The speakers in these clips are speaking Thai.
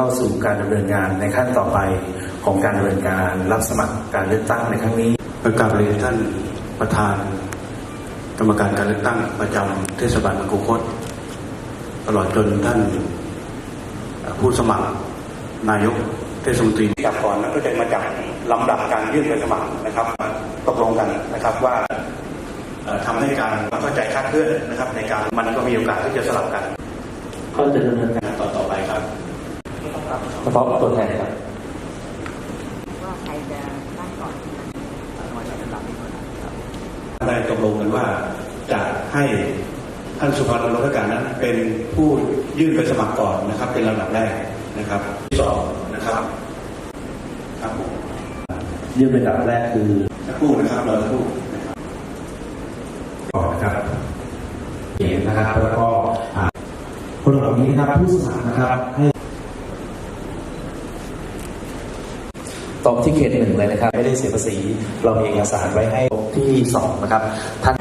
เข้าสู่การดำเนินงานในขั้นต่อไปของการดำเนินการรับสมัครการเลือกตั้งในครั้งนี้ประกราบเรียนท่านประธาน กรรมการการเลือกตั้งประจำเทศบาลเมืองกุคตตลอดจนท่านเอ่อผู้สมัครนายกเทศมนตรีจากก่อนนั้นก็จะมาจากลำดับการยื่นใบสมัครนะครับ ตกลงกันนะครับว่าเอ่อทำให้การเข้าใจคลาดเคลื่อนนะครับ ในการมันก็มีโอกาสที่จะสลับกัน ก็จะดำเนินการต่อต่อไปครับ เฉพาะตัวแทนครับว่าใครจะตั้งก่อนได้ตกลงกันว่าจะให้ท่านสุภาพรัฐการนั้น เป็นผู้ยื่นไปสมัครก่อนนะครับ เป็นลำดับแรกนะครับ ที่สองนะครับครับผมยื่นเป็นอันดับแรกคือสักครู่นะครับรอสักครู่ก่อนนะครับเห็นนะครับแล้วก็อ่าคนเหล่านี้นะครับผู้สมัครนะครับให้ ตอบที่เขตหนึ่งเลยนะครับ ไม่ได้เสียภาษี เรามีเอกสารไว้ให้ที่สองนะครับท่าน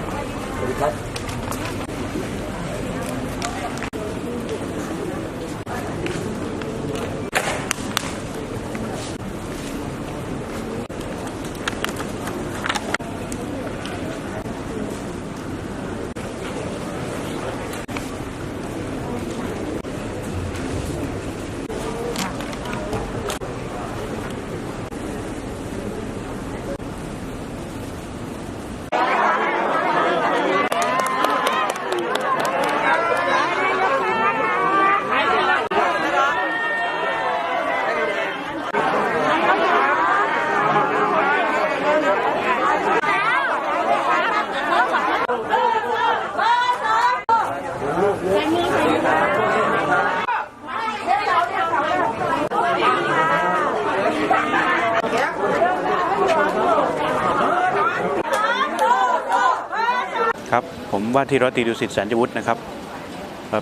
ครับ ผมว่าที่ร้อยตีดุสิตแสนจวุฒินะครับ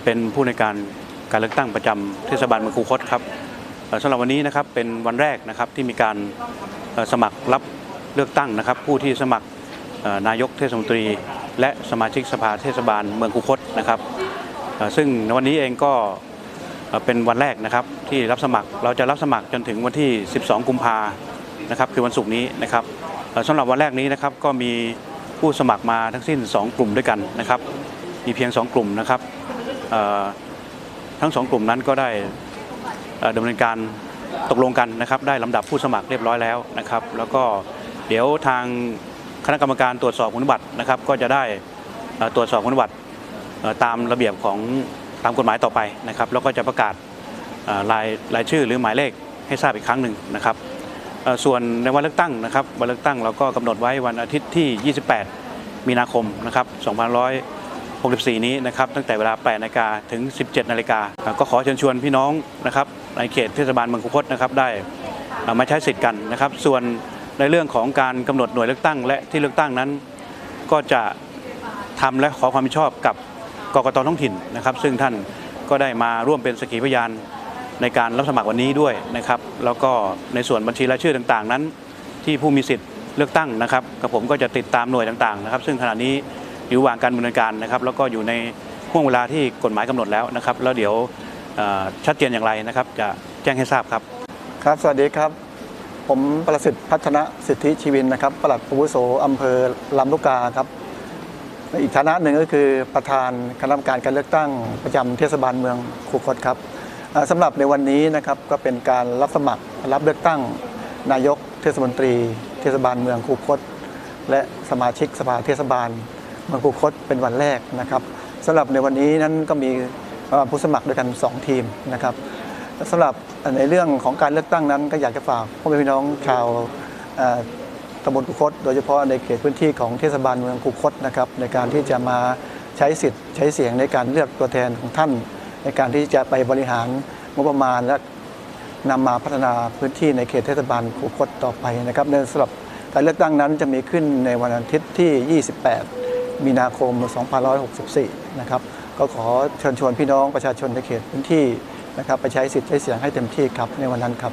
เป็นผู้ในการการเลือกตั้งประจำเทศบาลเมืองคูคตครับสำหรับวันนี้นะครับเป็นวันแรกนะครับที่มีการสมัครรับเลือกตั้งนะครับ ผู้ที่สมัครนายกเทศมนตรี และสมาชิกสภาเทศบาลเมืองคูคตนะครับ ซึ่งวันนี้เองก็เป็นวันแรกนะครับที่รับสมัครเราจะรับสมัครจนถึงวันที่ 12 กุมภานะครับคือวันศุกร์นี้นะครับสำหรับวันแรกนี้นะครับก็มี ผู้สมัครมาทั้งสิ้น 2 กลุ่มด้วยกันนะครับ มีเพียง 2 กลุ่มนะครับทั้งสองกลุ่มนั้นก็ได้เอ่อดำเนินการตกลงกันนะครับ ได้ลำดับผู้สมัครเรียบร้อยแล้วนะครับ แล้วก็เดี๋ยวทางคณะกรรมการตรวจสอบคุณบัตรนะครับ ก็จะได้ตรวจสอบคุณบัตรตามระเบียบของตามกฎหมายต่อไปนะครับ แล้วก็จะประกาศรายรายชื่อหรือหมายเลขให้ทราบอีกครั้งหนึ่งนะครับ ส่วนในวันเลือกตั้งนะครับวันเลือกตั้งเราก็กำหนดไว้วันอาทิตย์ที่ 28 มีนาคมนะครับ2564 นี้นะครับตั้งแต่เวลา 8นาฬิกาถึง 17นาฬิกาก็ขอเชิญชวนพี่น้องนะครับในเขตเทศบาลเมืองคุคตนะครับได้มาใช้สิทธิ์กันนะครับ ส่วนในเรื่องของการกำหนดหน่วยเลือกตั้ง และที่เลือกตั้งนั้น ก็จะทำและขอความเห็นชอบกับกกตท้องถิ่นนะครับ ซึ่งท่านก็ได้มาร่วมเป็นสกขีพยาน ในการรับสมัครวันนี้ด้วยนะครับ แล้วก็ในส่วนบัญชีรายชื่อต่างๆ นั้น ที่ผู้มีสิทธิ์เลือกตั้งนะครับกับผมก็จะติดตามหน่วยต่างๆนะครับ ซึ่งขณะนี้อยู่ระหว่างการดำเนินการนะครับ แล้วก็อยู่ในห่วงเวลาที่กฎหมายกำหนดแล้วนะครับ แล้วเดี๋ยวชัดเจนอย่างไรนะครับ จะแจ้งให้ทราบครับ ครับสวัสดีครับ ผมประสิทธิ์พัฒนสิทธิชีวินนะครับปลัดอาวุโสอำเภอลำลูกกาครับอีกฐานะหนึ่งก็คือประธานคณะกรรมการการเลือกตั้งประจำเทศบาลเมืองคูคตครับ สำหรับในวันนี้นะครับก็เป็นการรับสมัครรับเลือกตั้งนายกเทศมนตรี เทศบาลเมืองคูคต และสมาชิกสภาเทศบาลเมืองคูคตเป็นวันแรกนะครับสำหรับในวันนี้นั้นก็มีผู้สมัครด้วยกัน 2 ทีมนะครับสำหรับในเรื่องของการเลือกตั้งนั้นก็อยากจะฝากพ่อแม่พี่น้องชาวตำบลกุคต โดยเฉพาะในเขตพื้นที่ของเทศบาลเมืองกุคตนะครับในการที่จะมาใช้สิทธิ์ใช้เสียงในการเลือกตัวแทนของท่าน ในการที่จะไปบริหารงบประมาณและนำมาพัฒนาพื้นที่ในเขตเทศบาลกุคตต่อไปนะครับในสำหรับการเลือกตั้งนั้นจะมีขึ้นในวันอาทิตย์ที่ 28 มีนาคม 2564 นะครับ ก็ขอเชิญชวนพี่น้องประชาชนในเขตพื้นที่นะครับไปใช้สิทธิ์ใช้เสียงให้เต็มที่ครับในวันนั้นครับ